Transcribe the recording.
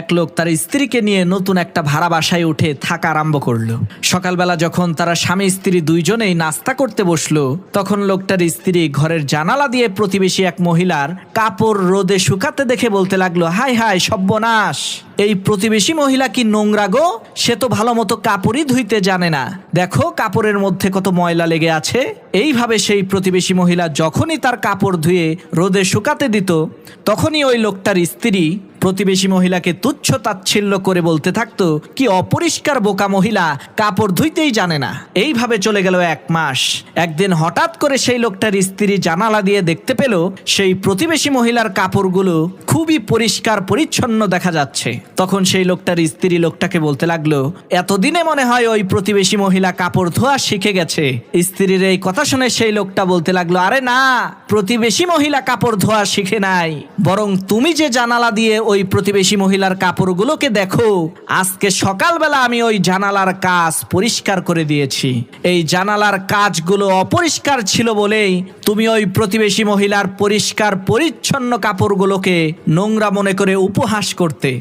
এক লোক তার স্ত্রীকে নিয়ে নতুন একটা ভাড়া বাসায় উঠে থাকা আরম্ভ করল। সকালবেলা যখন তারা স্বামী স্ত্রী দুইজনেই নাস্তা করতে বসল, তখন লোকটার স্ত্রী ঘরের জানালা দিয়ে প্রতিবেশী এক মহিলার কাপড় রোদে শুকাতে দেখে বলতে লাগল, হাই হাই, সব্যনাশ! এই প্রতিবেশী মহিলা কি নোংরা গো? সে তো ভালো মতো কাপড়ই ধুইতে জানে না। দেখো কাপড়ের মধ্যে কত ময়লা লেগে আছে। এইভাবে সেই প্রতিবেশী মহিলা যখনই তার কাপড় ধুয়ে রোদে শুকাতে দিত, তখনই ওই লোকটার স্ত্রী প্রতিবেশী মহিলাকে তুচ্ছ তাচ্ছিল্য করে বলতে থাকতো, কি অপরিষ্কার বোকা মহিলা, কাপড় ধুইতেই জানে না। এইভাবে চলে গেল এক মাস। একদিন হঠাৎ করে সেই লোকটার স্ত্রী জানালা দিয়ে দেখতে পেল, সেই প্রতিবেশী মহিলার কাপড়গুলো খুবই পরিষ্কার পরিচ্ছন্ন দেখা যাচ্ছে। তখন সেই লোকটার স্ত্রী লোকটাকে বলতে লাগল, এতদিনে মনে হয় ওই প্রতিবেশী মহিলা কাপড় ধোয়া শিখে গেছে। স্ত্রীর এই কথা শুনে সেই লোকটা বলতে লাগল, আরে না, প্রতিবেশী মহিলা কাপড় ধোয়া শিখে নাই। বরং তুমি যে জানালা দিয়ে ওই প্রতিবেশী মহিলার কাপড়গুলোকে দেখো। আজকে সকালবেলা আমি ওই জানালার কাজ পরিষ্কার করে দিয়েছি। এই জানালার কাজগুলো অপরিষ্কার ছিল বলেই তুমি ওই প্রতিবেশী মহিলার পরিষ্কার, পরিচ্ছন্ন কাপড়গুলোকে নোংরা মনে করে উপহাস করতে।